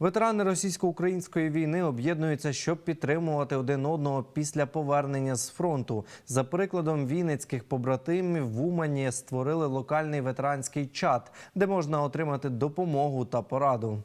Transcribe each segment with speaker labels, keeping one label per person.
Speaker 1: Ветерани російсько-української війни об'єднуються, щоб підтримувати один одного після повернення з фронту. За прикладом вінницьких побратимів в Умані створили локальний ветеранський чат, де можна отримати допомогу та пораду.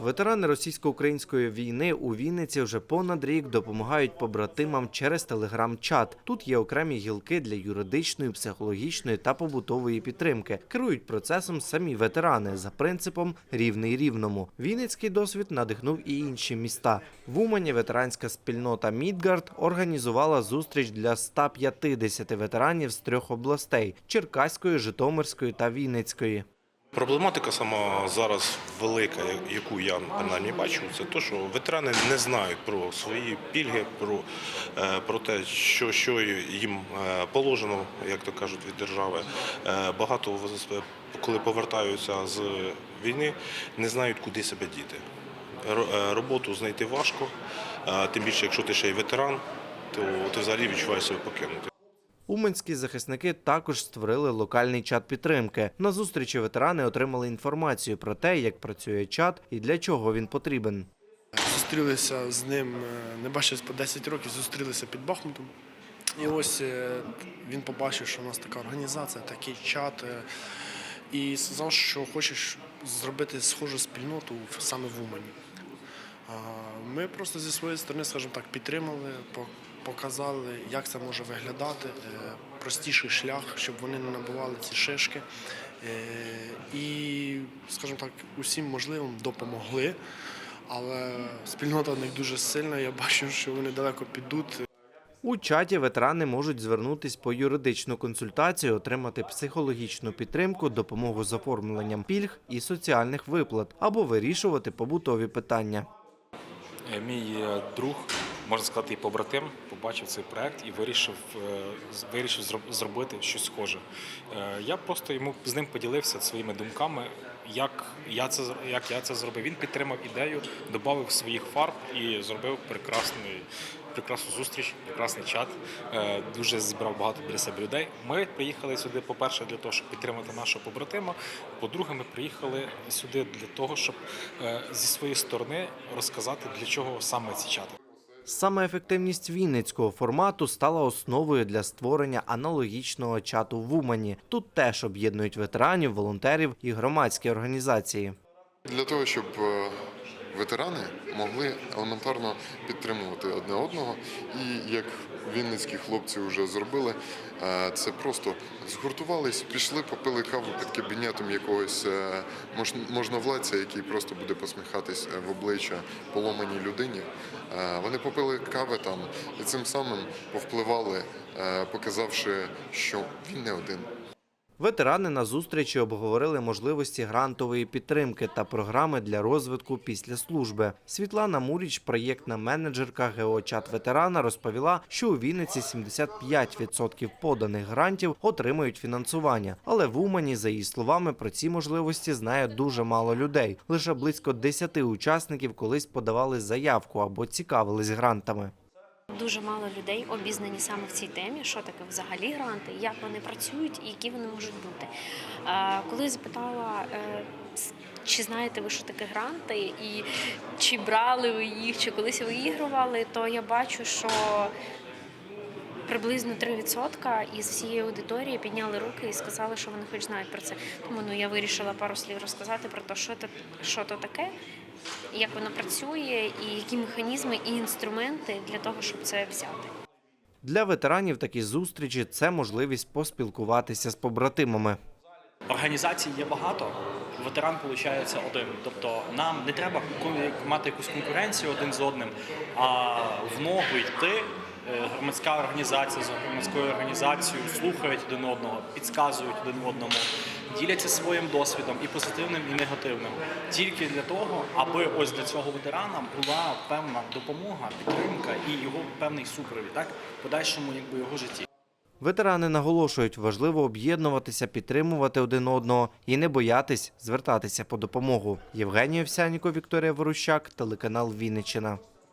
Speaker 1: Ветерани російсько-української війни у Вінниці вже понад рік допомагають побратимам через телеграм-чат. Тут є окремі гілки для юридичної, психологічної та побутової підтримки. Керують процесом самі ветерани за принципом рівний рівному. Вінницький досвід надихнув і інші міста. В Умані ветеранська спільнота Мідгард організувала зустріч для 150 ветеранів з трьох областей: Черкаської, Житомирської та Вінницької.
Speaker 2: Проблематика сама зараз велика, яку я принаймні бачу, це те, що ветерани не знають про свої пільги, про, е, про те, що, що їм е, положено, як то кажуть, від держави. Е, Багато коли повертаються з війни, не знають, куди себе діти. Роботу знайти важко, тим більше, якщо ти ще й ветеран, то ти взагалі відчуваєш себе покинути.
Speaker 1: Уманські захисники також створили локальний чат підтримки. На зустрічі ветерани отримали інформацію про те, як працює чат і для чого він потрібен.
Speaker 3: Зустрілися з ним, е, не бачились по 10 років, зустрілися під Бахмутом. І ось е, він побачив, що у нас така організація, такий чат. е, І сказав, що хочеш зробити схожу спільноту саме в Умані. Ми просто зі своєї сторони, скажімо так, підтримали, показали, як це може виглядати, е, простіший шлях, щоб вони не набували ці шишки. Е, І, скажімо так, усім можливим допомогли. Але спільнота в них дуже сильна. Я бачу, що вони далеко підуть.
Speaker 1: У чаті ветерани можуть звернутись по юридичну консультацію, отримати психологічну підтримку, допомогу з оформленням пільг і соціальних виплат або вирішувати побутові питання.
Speaker 4: Е, Мій е, друг, можна сказати, і побратим, побачив цей проект і вирішив, е, вирішив зробити щось схоже. Я просто йому з ним поділився своїми думками, як я це як я це зробив. Він підтримав ідею, додав своїх фарб і зробив прекрасний. Прекрасну зустріч, прекрасний чат. Е, Дуже зібрав багато біля себе людей. Ми приїхали сюди, по-перше, для того, щоб підтримати нашого побратима. По-друге, ми приїхали сюди для того, щоб е, зі своєї сторони розказати, для чого саме ці чати.
Speaker 1: Саме ефективність вінницького формату стала основою для створення аналогічного чату в Умані. Тут теж об'єднують ветеранів, волонтерів і громадські організації.
Speaker 5: Для того, щоб е, ветерани могли елементарно підтримувати одне одного. І як вінницькі хлопці вже зробили, е, це просто згуртувались, пішли, попили каву під кабінетом якогось е, можновладця, який просто буде посміхатись е, в обличчя поломаній людині. Вони попили кави там і цим самим повпливали, показавши, що він не один.
Speaker 1: Ветерани на зустрічі обговорили можливості грантової підтримки та програми для розвитку після служби. Світлана Муріч, проєктна менеджерка ГеоЧат ветерана, розповіла, що у Вінниці 75% поданих грантів отримують фінансування. Але в Умані, за її словами, про ці можливості знає дуже мало людей. Лише близько 10 учасників колись подавали заявку або цікавились грантами.
Speaker 6: Дуже мало людей обізнані саме в цій темі, що таке взагалі гранти, як вони працюють і які вони можуть бути. Коли я запитала, е, чи знаєте ви, що таке гранти, і чи брали ви їх, чи колись виігрували, то я бачу, що приблизно 3% із всієї аудиторії підняли руки і сказали, що вони хоч знають про це. Тому ну я вирішила пару слів розказати про те, що то, що то таке, як воно працює, і які механізми і інструменти для того, щоб це взяти.
Speaker 1: Для ветеранів такі зустрічі це можливість поспілкуватися з побратимами.
Speaker 7: Організацій є багато. Ветеран виходить один. Тобто нам не треба мати якусь конкуренцію один з одним, а в ногу йти. Е, Громадська організація з громадською організацією слухають один одного, підказують один одному, діляться своїм досвідом і позитивним, і негативним. Тільки для того, аби ось для цього ветерана була певна допомога, підтримка і його певний супровід, так подальшому, якби його житті.
Speaker 1: Ветерани наголошують, важливо об'єднуватися, підтримувати один одного і не боятись звертатися по допомогу. Євгеній Овсянніко, Вікторія Ворущак, телеканал Вінниччина.